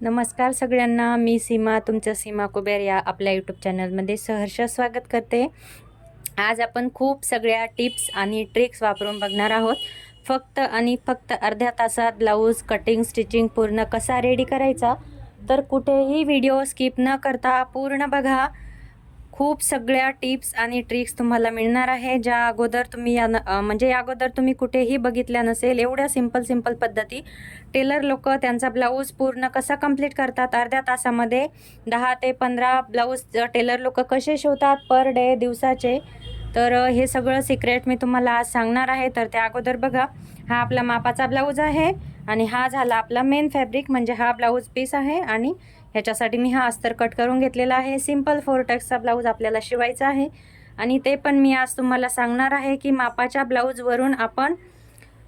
नमस्कार सगळ्यांना मी सीमा तुमचं सीमा कुबेर या आपल्या यूट्यूब चॅनलमध्ये सहर्ष स्वागत करते. आज आपण खूप सगळ्या टिप्स आणि ट्रिक्स वापरून बघणार आहोत. फक्त आणि फक्त अर्ध्या तासात ब्लाऊज कटिंग स्टिचिंग पूर्ण कसा रेडी करायचा? तर कुठेही व्हिडिओ स्किप न करता पूर्ण बघा. खूप सगळ्या टिप्स आणि ट्रिक्स तुम्हाला मिळणार आहे. ज्या अगोदर तुम्ही या न- म्हणजे या अगोदर तुम्ही कुठेही बघितल्या नसेल एवढ्या सिंपल सिंपल पद्धती. टेलर लोक त्यांचा ब्लाऊज पूर्ण कसा कंप्लीट करतात? अर्ध्या तासामध्ये दहा ते पंधरा ब्लाऊज टेलर लोक कसे शिवतात पर डे दिवसाचे? तर हे सगळं सिक्रेट मी तुम्हाला आज सांगणार आहे. तर त्या अगोदर बघा हा आपला मापाचा ब्लाऊज आहे आणि हा झाला आपला मेन फॅब्रिक म्हणजे हा ब्लाऊज पीस आहे आणि ह्याच्यासाठी मी हा अस्तर कट करून घेतलेला आहे. सिंपल फोर टक्सचा ब्लाऊज आपल्याला शिवायचा आहे. आणि ते पण मी आज तुम्हाला सांगणार आहे की मापाच्या ब्लाऊजवरून आपण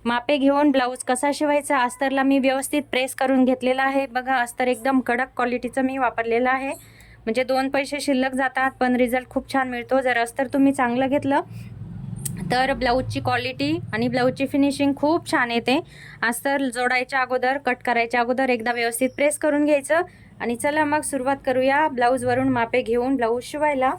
मापे घेऊन ब्लाऊज कसा शिवायचा अस्तरला मी व्यवस्थित प्रेस करून घेतलेला आहे. बघा अस्तर एकदम कडक क्वालिटीचं मी वापरलेलं आहे. म्हणजे दोन पैसे शिल्लक जातात पण रिझल्ट खूप छान मिळतो. जर अस्तर तुम्ही चांगलं घेतलं तर ब्लाऊजची क्वालिटी आणि ब्लाऊजची फिनिशिंग खूप छान येते. अस्तर जोडायच्या अगोदर कट करायच्या अगोदर एकदा व्यवस्थित प्रेस करून घ्यायचं. आणि चला मग सुरुवात करूया. ब्लाऊजवरून मापे घेऊन ब्लाऊज शिवायला.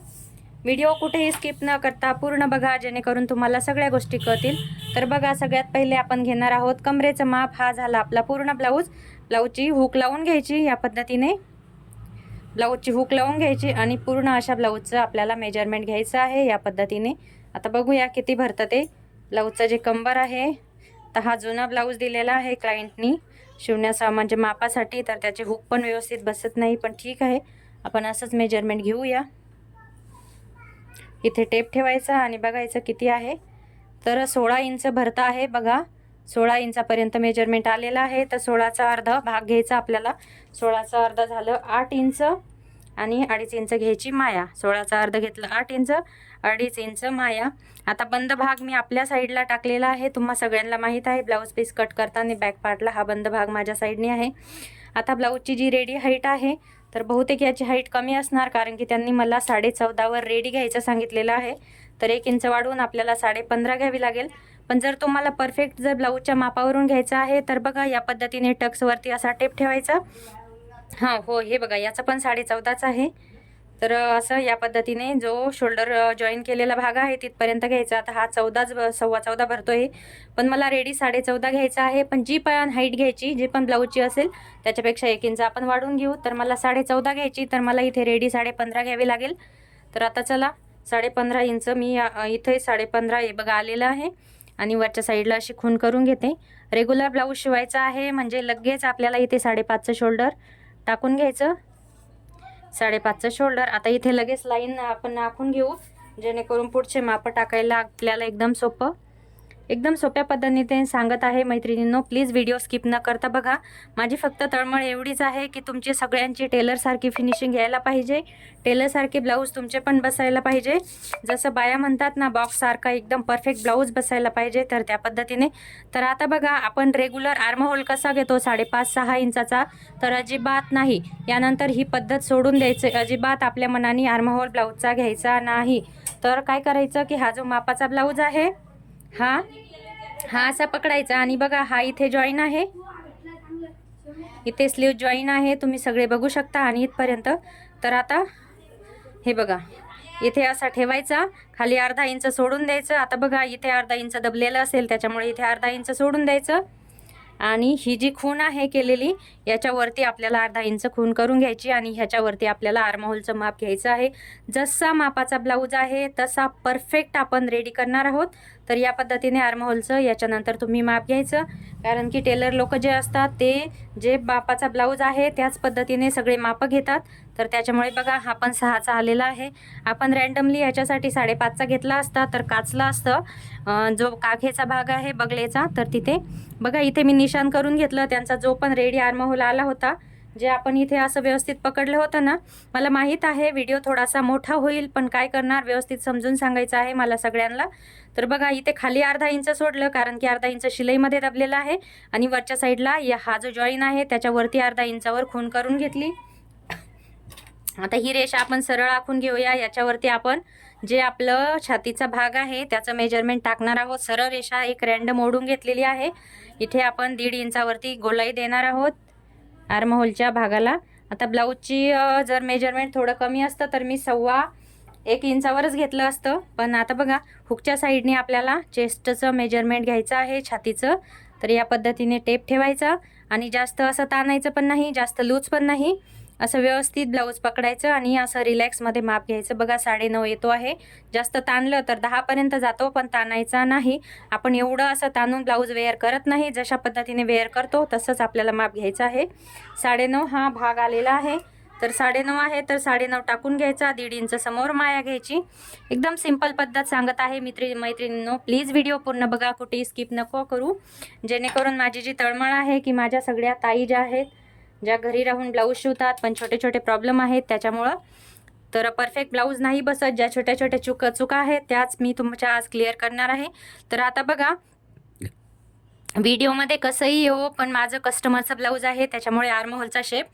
व्हिडिओ कुठेही स्किप न करता पूर्ण बघा जेणेकरून तुम्हाला सगळ्या गोष्टी कळतील. तर बघा सगळ्यात पहिले आपण घेणार आहोत कमरेचं माप. हा झाला आपला पूर्ण ब्लाऊज ब्लाऊजची हुक लावून घ्यायची या पद्धतीने. ब्लाऊजची हुक लावून घ्यायची आणि पूर्ण अशा ब्लाऊजचं आपल्याला मेजरमेंट घ्यायचं आहे या पद्धतीने. आता बघूया किती भरतं ते. ब्लाऊजचं जे कंबर आहे तर हा जुना ब्लाऊज दिलेला आहे क्लायंटनी शिवण्याचा म्हणजे मापासाठी तर त्याचे हुक पण व्यवस्थित बसत नाही पण ठीक आहे. आपण असंच मेजरमेंट घेऊया. इथे टेप ठेवायचा आणि बघायचं किती आहे. तर सोळा इंच भरता आहे बघा. सोळा इंचापर्यंत मेजरमेंट आलेला आहे. तर सोळाचा अर्धा भाग घ्यायचा आपल्याला. सोळाचा अर्धा झालं आठ इंच. आणि अडीच इंच घ्यायची माया. सोळाचा अर्ध घेतलं आठ इंच अडीच इंच माया. आता बंद भाग मी आपल्या साईडला टाकलेला आहे. तुम्हा सगळ्यांना माहीत आहे ब्लाऊज पीस कट करताना बॅक पार्टला हा बंद भाग माझ्या साईडने आहे. आता ब्लाऊजची जी रेडी हाईट आहे तर बहुतेक याची हाईट कमी असणार कारण की त्यांनी मला साडे चौदावर रेडी घ्यायचं सांगितलेलं आहे. तर एक इंच वाढवून आपल्याला साडे पंधरा घ्यावी लागेल. पण जर तुम्हाला परफेक्ट जर ब्लाऊजच्या मापावरून घ्यायचं आहे तर बघा या पद्धतीने टक्सवरती असा टेप ठेवायचा. हां हो हे बघा याचं पण साडे चौदाच आहे. तर असं या पद्धतीने जो शोल्डर जॉईन केलेला भाग आहे तिथपर्यंत घ्यायचा. आता हा चौदाच सव्वा चौदा भरतो आहे पण मला रेडी साडे चौदा घ्यायचा आहे पण जी पण हाईट घ्यायची जी पण ब्लाऊजची असेल त्याच्यापेक्षा एक इंच आपण वाढवून घेऊ. तर मला साडे चौदा घ्यायची तर मला इथे रेडी साडे पंधरा घ्यावी लागेल. तर आता चला साडे पंधरा इंच मी इथे साडे पंधरा हे बघा आलेलं आहे. आणि वरच्या साईडला अशी खून करून घेते. रेग्युलर ब्लाऊज शिवायचा आहे म्हणजे लगेच आपल्याला इथे साडेपाचचं शोल्डर टाकून घ्यायचं. साडेपाचचं शोल्डर आता इथे लगेच लाईन आपण आखून घेऊ. जेणेकरून पुढचे माप टाकायला आपल्याला एकदम सोपं. एकदम सोप्या पद्धतीने सांगत आहे मैत्रिणींनो प्लीज व्हिडिओ स्किप न करता बघा. माझी फक्त तळमळ एवढीच आहे की तुमची सगळ्यांची टेलरसारखी फिनिशिंग यायला पाहिजे. टेलरसारखे ब्लाऊज तुमचे पण बसायला पाहिजे. जसं बाया म्हणतात ना बॉक्ससारखा एकदम परफेक्ट ब्लाऊज बसायला पाहिजे तर त्या पद्धतीने. तर आता बघा आपण रेग्युलर आर्महोल कसा घेतो? साडेपाच सहा इंचाचा. तर अजिबात नाही. यानंतर ही पद्धत सोडून द्यायचं. अजिबात आपल्या मनाने आर्महोल ब्लाऊजचा घ्यायचा नाही. तर काय करायचं की हा जो मापाचा ब्लाऊज आहे हा? हा असा पकडायचा. आणि बघा हा इथे जॉईन आहे. इथे स्लीव जॉईन आहे. तुम्ही सगळे बघू शकता आणि इथपर्यंत. तर आता हे बघा इथे असा ठेवायचा. खाली अर्धा इंच सोडून द्यायचं. आता बघा इथे अर्धा इंच दबलेलं असेल त्याच्यामुळे इथे अर्धा इंच सोडून द्यायचं. आणि ही जी खून आहे केलेली याच्यावरती आपल्याला अर्धा इंच खून करून घ्यायची आणि ह्याच्यावरती आपल्याला आर्महोलचं माप घ्यायचं आहे. जसा मापाचा ब्लाऊज आहे तसा परफेक्ट आपण रेडी करणार आहोत. तर या पद्धतीने आर्महोलचं याच्यानंतर तुम्ही माप घ्यायचं. कारण की टेलर लोक जे असतात ते जे मापाचा ब्लाऊज आहे त्याच पद्धतीने सगळे मापं घेतात. तर त्याच्यामुळे बघा हा पण सहाचा आलेला आहे. आपण रँडमली याच्यासाठी साडेपाचचा घेतला असता तर काचला असतं. जो काखेचा भाग आहे बगलेचा तर तिथे बघा इथे मी निशाण करून घेतलं. त्यांचा जो पण रेडी आर्महोल आला होता जे आपण इथे असं व्यवस्थित पकडलं होतं ना मला माहीत आहे व्हिडिओ थोडासा मोठा होईल पण काय करणार? व्यवस्थित समजून सांगायचं आहे मला सगळ्यांना. तर बघा इथे खाली अर्धा इंच सोडलं कारण की अर्धा इंच शिलाईमध्ये दबलेला आहे. आणि वरच्या साईडला या हा जो जॉईन आहे त्याच्यावरती अर्धा इंचावर खून करून घेतली. आता ही रेषा आपण सरळ आखून घेऊया. याच्यावरती आपण जे आपलं छातीचा भाग आहे त्याचं मेजरमेंट टाकणार आहोत. सरळ रेषा एक रँडम ओढून घेतलेली आहे. इथे आपण दीड इंचावरती गोलाई देणार आहोत. आर्महोलच्या भागाला. आता ब्लाऊजची जर मेजरमेंट थोडं कमी असतं तर मी सव्वा एक इंचावरच घेतलं असतं. पण आता बघा हुकच्या साईडने आपल्याला चेस्टचं मेजरमेंट घ्यायचं आहे छातीचं. तर या पद्धतीने टेप ठेवायचा. आणि जास्त असं ताणायचं पण नाही जास्त लूज पण नाही. असं व्यवस्थित ब्लाऊज पकडायचं आणि असं रिलॅक्समध्ये माप घ्यायचं. बघा साडेनऊ येतो आहे. जास्त ताणलं तर दहापर्यंत जातो पण ताणायचा नाही. आपण एवढं असं ताणून ब्लाऊज वेअर करत नाही. जशा पद्धतीने वेअर करतो तसंच आपल्याला माप घ्यायचं आहे. साडेनऊ हा भाग आलेला आहे. तर साडेनऊ आहे तर साडेनऊ टाकून घ्यायचा. दीड इंच समोर माया घ्यायची. एकदम सिंपल पद्धत सांगत आहे मित्री मैत्रिणींनो. प्लीज व्हिडिओ पूर्ण बघा. कुठेही स्किप नको करू. जेणेकरून माझी जी तळमळ आहे की माझ्या सगळ्या ताई ज्या आहेत ज्या घरी राहून ब्लाऊज शिवतात पण छोटे छोटे प्रॉब्लेम आहेत त्याच्यामुळं. तर परफेक्ट ब्लाऊज नाही बसत ज्या छोट्या छोट्या चुका चुका आहेत त्याच मी तुमच्या आज क्लिअर करणार आहे. तर आता बघा व्हिडिओमध्ये कसंही हो पण माझं कस्टमरचं ब्लाऊज आहे त्याच्यामुळे आर्महोलचा शेप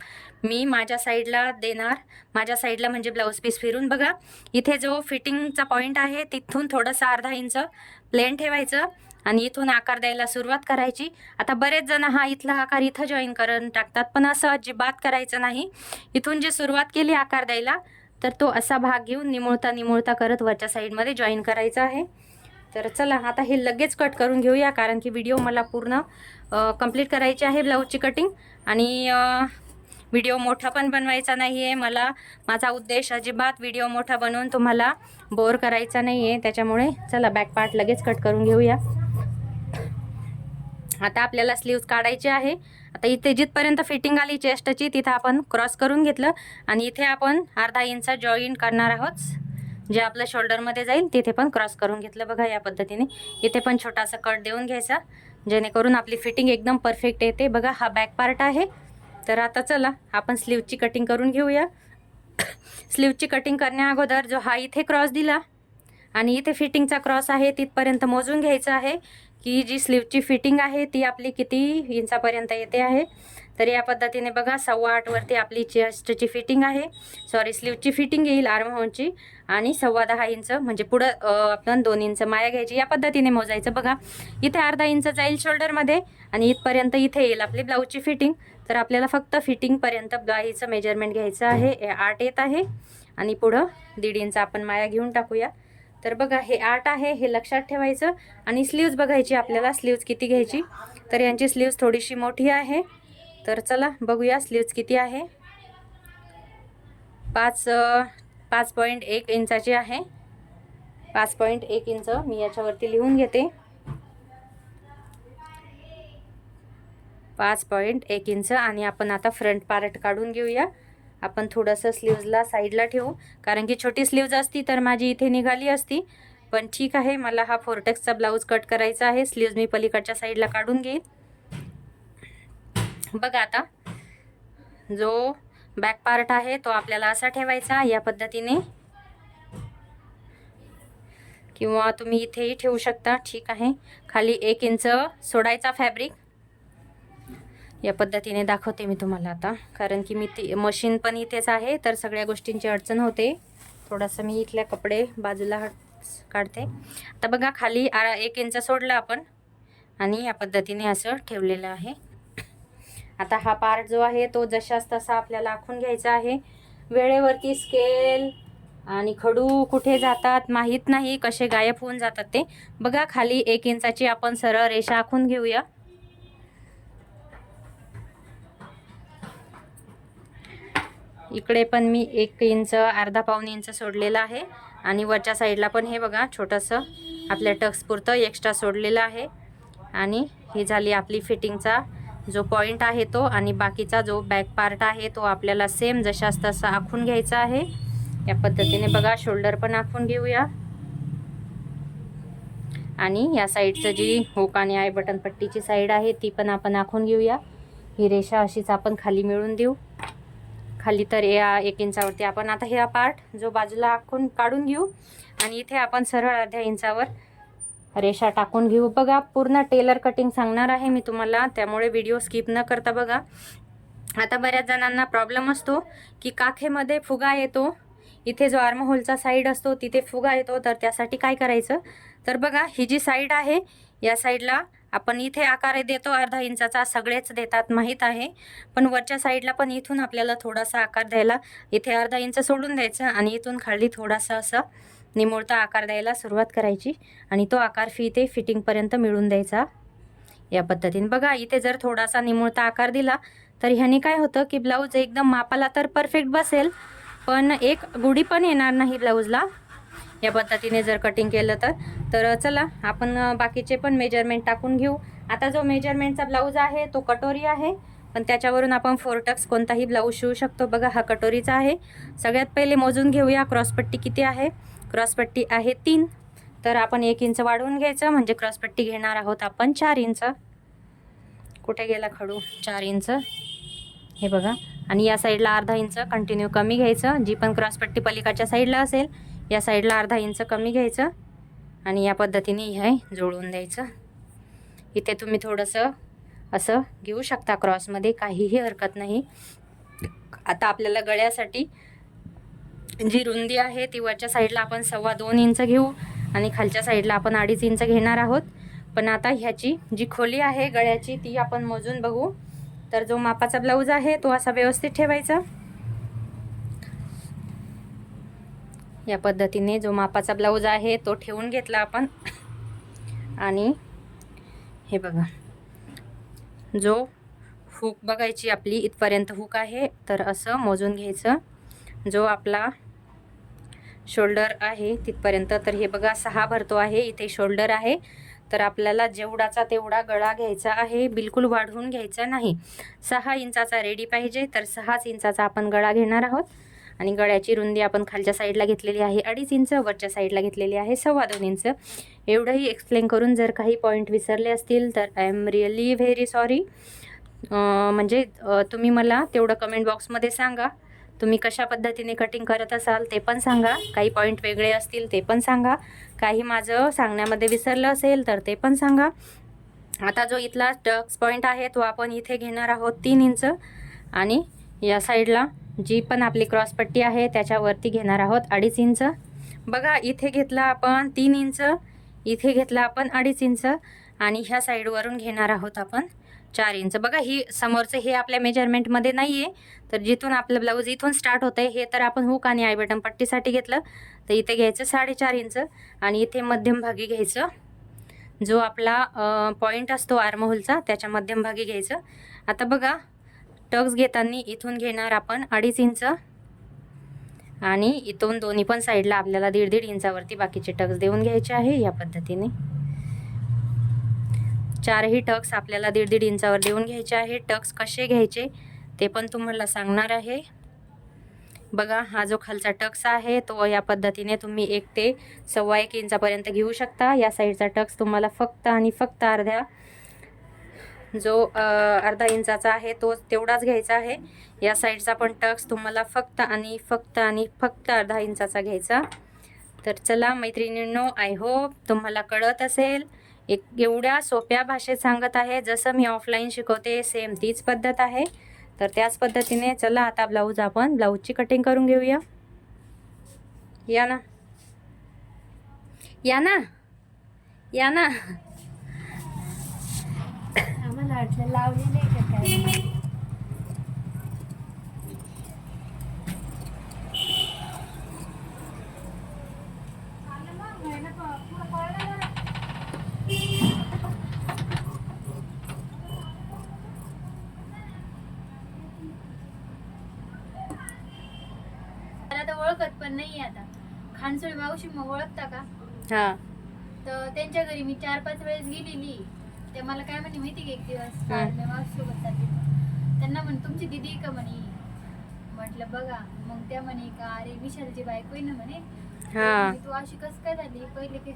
मी माझ्या साईडला देणार. माझ्या साईडला म्हणजे ब्लाऊज पीस फिरून बघा. इथे जो फिटिंगचा पॉईंट आहे तिथून थोडंसं अर्धा इंच प्लेन ठेवायचं. आणि इथून आकार द्यायला सुरुवात करायची. आता बरेच जण हा इथला आकार इथं जॉईन करून टाकतात. पण असं अजिबात करायचं नाही. इथून जी सुरुवात केली आकार द्यायला तर तो असा भाग घेऊन निमुळता निमुळता करत वरच्या साईडमध्ये जॉईन करायचा आहे. तर चला आता हे लगेच कट करून घेऊया कारण की व्हिडिओ मला पूर्ण कंप्लीट करायची आहे ब्लाऊजची कटिंग आणि व्हिडिओ मोठा पण बनवायचा नाही आहे मला माझा उद्देश अजिबात व्हिडिओ मोठा बनवून तुम्हाला बोर करायचा नाही आहे त्याच्यामुळे चला बॅक पार्ट लगेच कट करून घेऊया. आता आपल्याला स्लीव्ज काढायचे आहे. आता इथे जिथपर्यंत फिटिंग आली चेस्टची तिथं आपण क्रॉस करून घेतलं. आणि इथे आपण अर्धा इंच जॉईन करणार आहोत. जे आपलं शोल्डरमध्ये जाईल तिथे पण क्रॉस करून घेतलं बघा या पद्धतीने. इथे पण छोटासा कट देऊन घ्यायचा. जेणेकरून आपली फिटिंग एकदम परफेक्ट येते. बघा हा बॅक पार्ट आहे. तर आता चला आपण स्लीवची कटिंग करून घेऊया. स्लीवची कटिंग करण्या अगोदर जो हा इथे क्रॉस दिला. आणि इथे फिटिंगचा क्रॉस आहे तिथपर्यंत मोजून घ्यायचं आहे. की जी स्लीवची फिटिंग आहे ती आपली किती इंचापर्यंत येते आहे? तर या पद्धतीने बघा सव्वा आठवरती आपली चेस्टची फिटिंग आहे. सॉरी स्लीवची फिटिंग येईल आर्महोनची आणि सव्वा दहा इंच म्हणजे पुढं आपण दोन इंच माया घ्यायची. या पद्धतीने मोजायचं बघा. इथे अर्धा इंच जाईल शोल्डरमध्ये आणि इथपर्यंत इथे येईल आपली ब्लाऊजची फिटिंग तर आपल्याला फक्त फिटिंगपर्यंत ब्लाईचं मेजरमेंट घ्यायचं आहे. आठ येत आहे. आणि पुढं दीड इंच आपण माया घेऊन टाकूया. तर बघा हे आठ आहे हे लक्षात ठेवायचं. आणि स्लीव्ज बघायची आपल्याला स्लीव्ज किती घ्यायची. तर यांची स्लीव्ज थोडीशी मोठी आहे. तर चला बघूया स्लीव्ज किती आहे. पाच पाच पॉईंट एक इंचाची आहे. पाच पॉईंट एक इंच मी याच्यावरती लिहून घेते. पाच पॉईंट एक इंच आणि आपण आता फ्रंट पार्ट काढून घेऊया. आपण थोडंसं स्लीव्जला साईडला ठेवू. कारण की छोटी स्लीव्ज असती तर माझी इथे निघाली असती. पण ठीक आहे मला हा फोर्टेक्सचा ब्लाऊज कट करायचा आहे. स्लीव्ज मी पलीकडच्या साईडला काढून घेईन. बघा आता जो बॅक पार्ट आहे तो आपल्याला असा ठेवायचा या पद्धतीने. किंवा तुम्ही इथेही ठेवू शकता. ठीक आहे. खाली एक इंच सोडायचा फॅब्रिक या पद्धतीने दाखवते मी तुम्हाला आता. कारण की मी ती मशीन पण इथेच आहे तर सगळ्या गोष्टींची अडचण होते. थोडासा मी इथल्या कपडे बाजूला काढते. आता बघा खाली आरा एक इंच सोडला आपण. आणि या पद्धतीने असं ठेवलेलं आहे. आता हा पार्ट जो आहे तो जशाच तसा आपल्याला आखून घ्यायचा आहे. वेळेवरती स्केल आणि खडू कुठे जातात माहीत नाही कसे गायब होऊन जातात ते. बघा खाली एक इंचाची आपण सरळ रेषा आखून घेऊया. इकडे पण मी एक इंच अर्धा पाऊण इंच सोडलेलं आहे. आणि वरच्या साईडला पण हे बघा छोटंसं आपल्या टक्सपुरतं एक्स्ट्रा सोडलेलं आहे. आणि ही झाली आपली फिटिंगचा जो पॉईंट आहे तो आणि बाकीचा जो बॅक पार्ट आहे तो आपल्याला सेम जशाच तसा आखून घ्यायचा आहे. या पद्धतीने बघा शोल्डर पण आखून घेऊया. आणि या साईडचं जी होक आणि आय बटन पट्टीची साईड आहे ती पण आपण आखून घेऊया. ही रेषा अशीच आपण खाली मिळून देऊ. खाली तर या एक इंचावरती आपण आता ह्या पार्ट जो बाजूला आखून काढून घेऊ. आणि इथे आपण सरळ अर्ध्या इंचावर रेषा टाकून घेऊ. बघा पूर्ण टेलर कटिंग सांगणार आहे मी तुम्हाला. त्यामुळे व्हिडिओ स्किप न करता बघा. आता बऱ्याच जणांना प्रॉब्लेम असतो की काखेमध्ये फुगा येतो. इथे जो आर्महोलचा साईड असतो तिथे फुगा येतो. तर त्यासाठी काय करायचं? तर बघा ही जी साईड आहे या साईडला आपण इथे आकार देतो अर्धा इंचाचा सगळेच देतात माहीत आहे. पण वरच्या साईडला पण इथून आपल्याला थोडासा आकार द्यायला इथे अर्धा इंच सोडून द्यायचं आणि इथून खाली थोडासा असं निमुळता आकार द्यायला सुरुवात करायची आणि तो आकार फी ते फिटिंगपर्यंत मिळून द्यायचा. या पद्धतीने बघा इथे जर थोडासा निमुळता आकार दिला तर ह्याने काय होतं की ब्लाऊज एकदम मापाला तर परफेक्ट बसेल पण एक गुढी पण येणार नाही ब्लाऊजला या पद्धतीने जर कटिंग केलं तर. तर चला आपण बाकीचे पण मेजरमेंट टाकून घेऊ. आता जो मेजरमेंटचा ब्लाऊज आहे तो कटोरी आहे. पण त्याच्यावरून आपण फोर टक्स कोणताही ब्लाऊज शिवू शकतो. बघा हा कटोरीचा आहे. सगळ्यात पहिले मोजून घेऊया क्रॉसपट्टी किती आहे. क्रॉसपट्टी आहे तीन. तर आपण एक इंच वाढवून घ्यायचं. म्हणजे क्रॉसपट्टी घेणार आहोत आपण चार इंच कुठे गेला खडू? चार इंच हे बघा. आणि या साईडला अर्धा इंच कंटिन्यू कमी घ्यायचं. जी पण क्रॉसपट्टी पलीकडच्या साईडला असेल या साईडला अर्धा इंच कमी घ्यायचं आणि या पद्धतीने हे जोडून द्यायचं. इथे तुम्ही थोडंसं असं घेऊ शकता क्रॉसमध्ये काहीही हरकत नाही. आता आपल्याला गळ्यासाठी जी रुंदी आहे ती वरच्या साईडला आपण सव्वा दोन इंच घेऊ आणि खालच्या साईडला आपण अडीच इंच घेणार आहोत. पण आता ह्याची जी खोली आहे गळ्याची ती आपण मोजून बघू. तर जो मापाचा ब्लाऊज आहे तो असा व्यवस्थित ठेवायचा. या पद्धतीने जो मापाचा ब्लाऊज आहे तो ठेवून घेतला आपण. आणि हे बघा. जो हुक बघायची आपली इथपर्यंत हुक आहे तर असं मोजून घ्यायचं. जो आपला शोल्डर आहे तिथपर्यंत तर हे बघा सहा भरतो आहे इथे शोल्डर आहे. तर आपल्याला जेवढाचा तेवढा गळा घ्यायचा आहे बिलकुल वाढवून घ्यायचा नाही. सहा इंचाचा रेडी पाहिजे तर सहाच इंचाचा आपण गळा घेणार आहोत. आणि गळ्याची रुंदी आपण खालच्या साईडला घेतलेली आहे अडीच इंच वरच्या साईडला घेतलेली आहे सव्वा दोन इंच. एवढंही एक्सप्लेन करून जर काही पॉईंट विसरले असतील तर I am really very sorry म्हणजे तुम्ही मला तेवढं कमेंट बॉक्समध्ये सांगा. तुम्ही कशा पद्धतीने कटिंग करत असाल ते पण सांगा. काही पॉईंट वेगळे असतील ते पण सांगा. काही माझं सांगण्यामध्ये विसरलं असेल तर ते पण सांगा. आता जो इथला टक्स पॉईंट आहे तो आपण इथे घेणार आहोत तीन इंच. आणि या साईडला जी पण आपली क्रॉसपट्टी आहे त्याच्यावरती घेणार आहोत अडीच इंच. बघा इथे घेतला आपण तीन इंच इथे घेतला आपण अडीच इंच आणि ह्या साईडवरून घेणार आहोत आपण चार इंच. बघा ही समोरचं हे आपल्या मेजरमेंटमध्ये नाही आहे तर जिथून आपलं ब्लाऊज इथून स्टार्ट होतं आहे हे तर आपण हुक आणि आयबटन पट्टीसाठी घेतलं तर इथे घ्यायचं साडेचार इंच आणि इथे मध्यमभागी घ्यायचं. जो आपला पॉईंट असतो आर्महोलचा त्याच्या मध्यमभागी घ्यायचं. आता बघा टक्स घेताना इथून घेणार आपण अडीच इंच. आणि इथून दोन्ही पण साईडला आपल्याला दीड दीड इंचावरती बाकीचे टक्स देऊन घ्यायचे आहे या पद्धतीने. चारही टक्स आपल्याला दीड दीड इंचावर देऊन घ्यायचे आहे. टक्स कसे घ्यायचे ते पण तुम्हाला सांगणार आहे. बघा हा जो खालचा टक्स आहे तो या पद्धतीने तुम्ही एक ते सव्वा एक इंचापर्यंत घेऊ शकता. या साईडचा टक्स तुम्हाला फक्त आणि फक्त अर्ध्या जो अर्धा इंचाचा आहे तो तेवढाच घ्यायचा आहे. या साईडचा पण टक्स तुम्हाला फक्त आणि फक्त आणि फक्त अर्धा इंचाचा घ्यायचा. तर चला मैत्रिणींनो आय होप तुम्हाला कळत असेल. एक एवढ्या सोप्या भाषेत सांगत आहे जसं मी ऑफलाईन शिकवते सेम तीच पद्धत आहे. तर त्याच पद्धतीने चला आता ब्लाऊज आपण ब्लाऊजची कटिंग करून घेऊया. या ना. या ना. या ना. आम्हाला वाटलं लावलेलं आहे का काय ओळखत पण नाही आता. खानसोळी मावशी मग ओळखता का? हां. तर त्यांच्या घरी मी चार पाच वेळेस गेलेली. ते मला काय म्हणे माहिती का एक दिवस. काल मी मावशीसोबत चालली त्यांना म्हणे तुमची दिदी आहे का म्हणे? म्हटलं बघा. मग त्या म्हणे का अरे विशालची बायको आहे ना म्हणे. हां. म्हणे, तू अशी कस काय झाली? पहिले की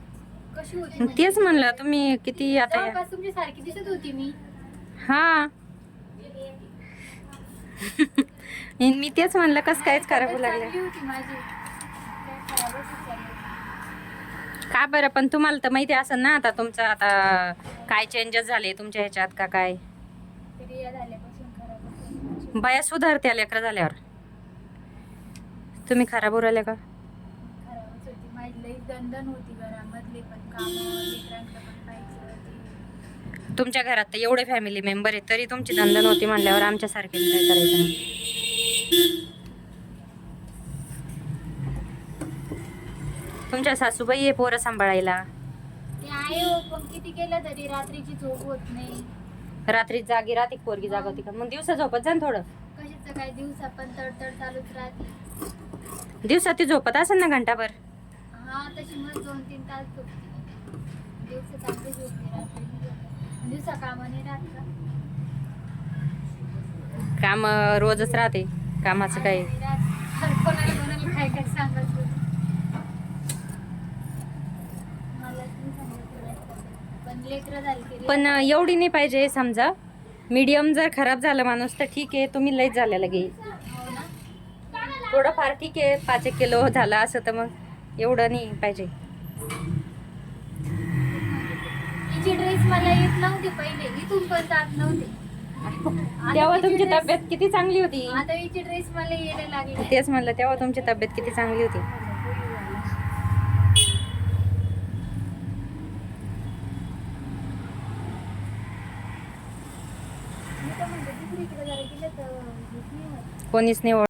कशी होती म्हणे? तेच म्हणलं तुम्ही किती आता जवळपास तुमची सारखी दिसत होती मी. हा. मी तेच म्हणलं कसं कायच करावं लागलं. चांगली होती माझी काय खराबच चालली. का बरं? पण तुम्हाला तर माहिती असेल ना आता तुमचं आता काय चेंजेस झाले तुमच्या ह्याच्यात का काय? बाया सुधारत्या लेकरं झाल्यावर. तुम्ही खराब उराल्या का? होती पण तुमच्या घरात तर एवढे फॅमिली मेंबर आहे तरी तुमची दंदन होती म्हणल्यावर आमच्यासारखे काय करायचं? तुमच्या सासूबाई आहे पोरं सांभाळायला? ते आहे हो पण किती केलं तरी रात्रीची झोप होत नाही. रात्री जागी राहते पोरगी जागवती का? मग दिवसा झोपत जा ना थोडं. कशाचं काय दिवसा पण तडतड चालूच राहते. दिवसा ती झोपत असेल ना घंटाभर? हा तशी मग दोन तीन तास झोपते. दिवसा रात्री नाही झोपत. दिवसा कामाने राहत का? काम रोजच राहते कामाचं काय आणि रात- हर कोणाला कोणाला काय काय होते. मला नाही सांगत नाही. पण एवढी नाही पाहिजे समजा. मीडियम जर खराब झालं माणूस तर ठीक आहे तुम्ही लईच झालेलं घे थोडंफार ठीक आहे पाच एक किलो झाला असं तर मग एवढं नाही पाहिजे. ड्रेस मला येत नव्हती पहिले इथून पण जात नव्हते. आता तेव्हा तुमची तब्येत किती चांगली होती? आता हिची ड्रेस मला यायला लागली. तेच म्हणलं तेव्हा तुमची तब्येत किती चांगली होती मी तर म्हणते दुसरीकडे जरा गेलं तर हेच नाही होत. कोणीच नाही ओळख